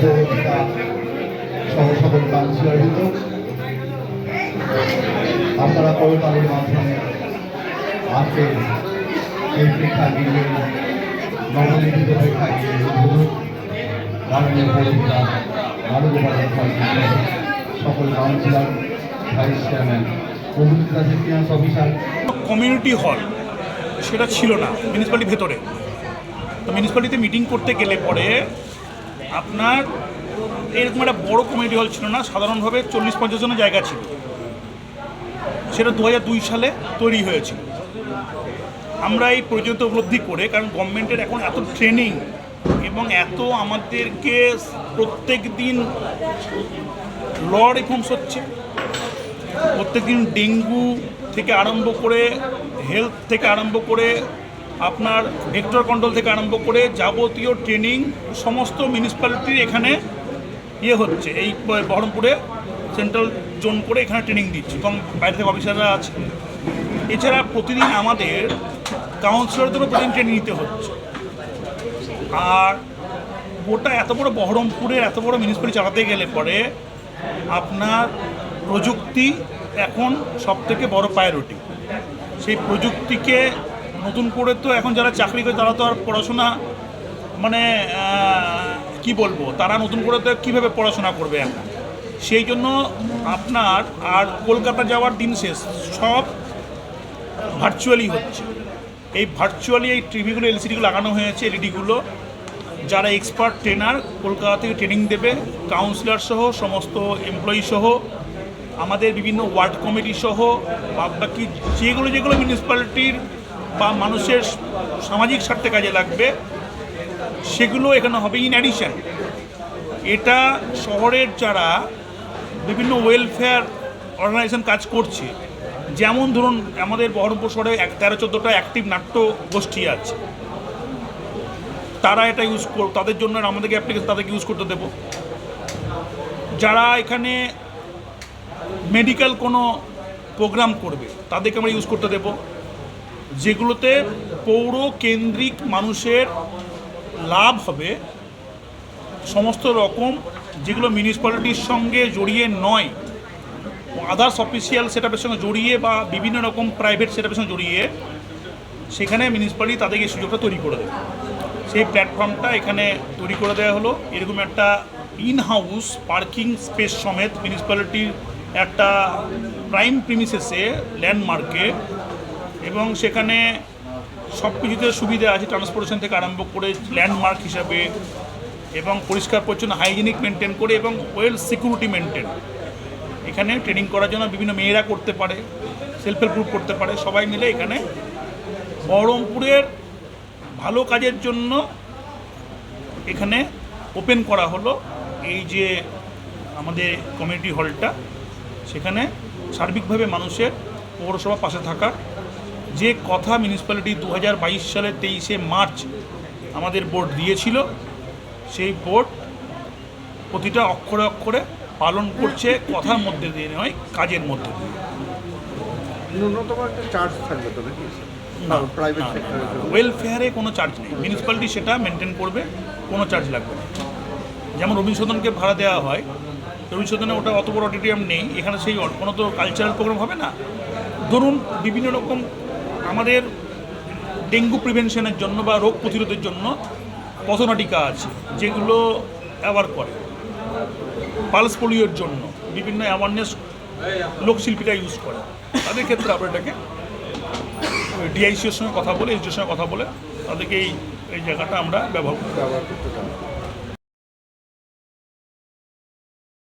পৌরপিতা সহ সকল কাউন্সিলরবৃন্দ আপনারা করতালির মাধ্যমে আজকে এই প্রেক্ষাগৃহে নবনির্মিত প্রেক্ষাগৃহে মাননীয় মানবগোপাল সহ সকল কাউন্সিলর ভাইস চেয়ারম্যান উপস্থিত আছেন অফিসার কমিউনিটি হল সেটা ছিল না মিউনিসিপ্যালিটির ভেতরে। তো মিউনিসিপ্যালিটিতে মিটিং করতে গেলে পরে আপনার, এরকম একটা বড় কমিউনিটি হল ছিল না, সাধারণভাবে চল্লিশ পঞ্চাশ জনের জায়গা ছিল। সেটা দু হাজার দুই সালে তৈরি হয়েছিল। আমরা এই পর্যন্ত উপলব্ধি করে, কারণ গভর্নমেন্টের এখন এত ট্রেনিং এবং এত আমাদেরকে প্রত্যেক দিন ল রিফর্মস হচ্ছে প্রত্যেকদিন ডেঙ্গু থেকে আরম্ভ করে হেলথ থেকে আরম্ভ করে আপনার ভেক্টর কন্ট্রোল থেকে আরম্ভ করে যাবতীয় ট্রেনিং সমস্ত মিউনিসিপ্যালিটির এখানে ইয়ে হচ্ছে। এই বহরমপুরে সেন্ট্রাল জোন করে এখানে ট্রেনিং দিচ্ছে। এবং বাইরে থেকে অফিসাররা আছে। এছাড়া প্রতিদিন আমাদের কাউন্সিলরদেরও প্রতিদিন ট্রেনিং নিতে হচ্ছে। আর গোটা এত বড় বহরমপুরের এত বড় মিউনিসিপ্যালিটি চালাতে গেলে পরে আপনার প্রযুক্তি এখন সব থেকে বড় প্রায়োরিটি সেই প্রযুক্তিকে নতুন করে তো এখন যারা চাকরি করে তারা তো আর পড়াশোনা মানে কি বলব, তারা নতুন করে তো কীভাবে পড়াশোনা করবে এখন? সেই জন্য আপনার আর কলকাতা যাওয়ার দিন শেষ, সব ভার্চুয়ালি হচ্ছে। এই ভার্চুয়ালি এই টিভিগুলো এলসিডিগুলো লাগানো হয়েছে এলইডিগুলো যারা এক্সপার্ট ট্রেনার কলকাতা থেকে ট্রেনিং দেবে কাউন্সিলর সহ, সমস্ত এমপ্লয়ি সহ আমাদের বিভিন্ন ওয়ার্ড কমিটি সহ বাকি যেগুলো যেগুলো মিউনিসিপ্যালিটির বা মানুষের সামাজিক স্বার্থে কাজে লাগবে, সেগুলো এখানে হবে ইন অ্যাডিশন এটা শহরের যারা বিভিন্ন ওয়েলফেয়ার অর্গানাইজেশন কাজ করছে, যেমন ধরুন আমাদের বহরমপুর শহরে এক তেরো চোদ্দোটা অ্যাক্টিভ নাট্য গোষ্ঠী আছে। তারা এটা ইউজ কর তাদের জন্য আমাদেরকে অ্যাপ্লিকেশন তাদেরকে ইউজ করতে দেবো। যারা এখানে মেডিকেল কোনো প্রোগ্রাম করবে, তাদেরকে আমরা ইউজ করতে দেব। যেগুলোতে পৌর কেন্দ্রিক মানুষের লাভ হবে, সমস্ত রকম যেগুলো মিউনিসিপ্যালিটির সঙ্গে জড়িয়ে নয় আদার্স অফিসিয়াল সেটআপের সঙ্গে জড়িয়ে বা বিভিন্ন রকম প্রাইভেট সেটআপের সঙ্গে জড়িয়ে, সেখানে মিউনিসিপ্যালিটি তাদেরকে সুযোগটা তৈরি করে দেবে। সেই প্ল্যাটফর্মটা এখানে তৈরি করে দেওয়া হলো। এরকম একটা ইন হাউস পার্কিং স্পেস সমেত মিউনিসিপ্যালিটির একটা প্রাইম প্রিমিসেসে ল্যান্ডমার্কে এবং সেখানে সব কিছুতে সুবিধা আছে ট্রান্সপোর্টেশন থেকে আরম্ভ করে ল্যান্ডমার্ক হিসাবে, এবং পরিষ্কার, পরিচ্ছন্ন হাইজিনিক মেনটেন করে, এবং ওয়েল সিকিউরিটি মেনটেন এখানে ট্রেনিং করার জন্য বিভিন্ন মেয়েরা করতে পারে সেলফ হেল্প গ্রুপ করতে পারে, সবাই মিলে এখানে বহরমপুরের ভালো কাজের জন্য এখানে ওপেন করা হলো। এই যে আমাদের কমিউনিটি হলটা সেখানে সার্বিকভাবে মানুষের পৌরসভা পাশে থাকা। যে কথা মিউনিসিপ্যালিটি দু হাজার বাইশ সালের তেইশে মার্চ আমাদের বোর্ড দিয়েছিল সেই বোর্ড প্রতিটা অক্ষরে অক্ষরে পালন করছে কথার মধ্যে দিয়ে নয় কাজের মধ্যে দিয়ে। ন্যূনতম একটা চার্জ থাকবে তো নাকি? না ওয়েলফেয়ারে কোনো চার্জ নেই। মিউনিসিপ্যালিটি সেটা মেনটেন করবে কোনো চার্জ লাগবে না। যেমন রবীন্দ্র সদনকে ভাড়া দেওয়া হয় সদনে ওটা অত বড় অডিটোরিয়াম নেই। এখানে সেই কোনো তো কালচারাল প্রোগ্রাম হবে না। ধরুন, বিভিন্ন রকম আমাদের ডেঙ্গু প্রিভেনশনের জন্য বা রোগ প্রতিরোধের জন্য পথনাটিকা আছে, যেগুলো অ্যাওয়ার করে। পালস পোলিওর জন্য বিভিন্ন অ্যাওয়ারনেস লোকশিল্পীরা ইউজ করে। তাদের ক্ষেত্রে আমরা এটাকে ডিআইসির সঙ্গে কথা বলে এসডির সঙ্গে কথা বলে তাদেরকে এই এই জায়গাটা আমরা ব্যবহার করি ব্যবহার করতে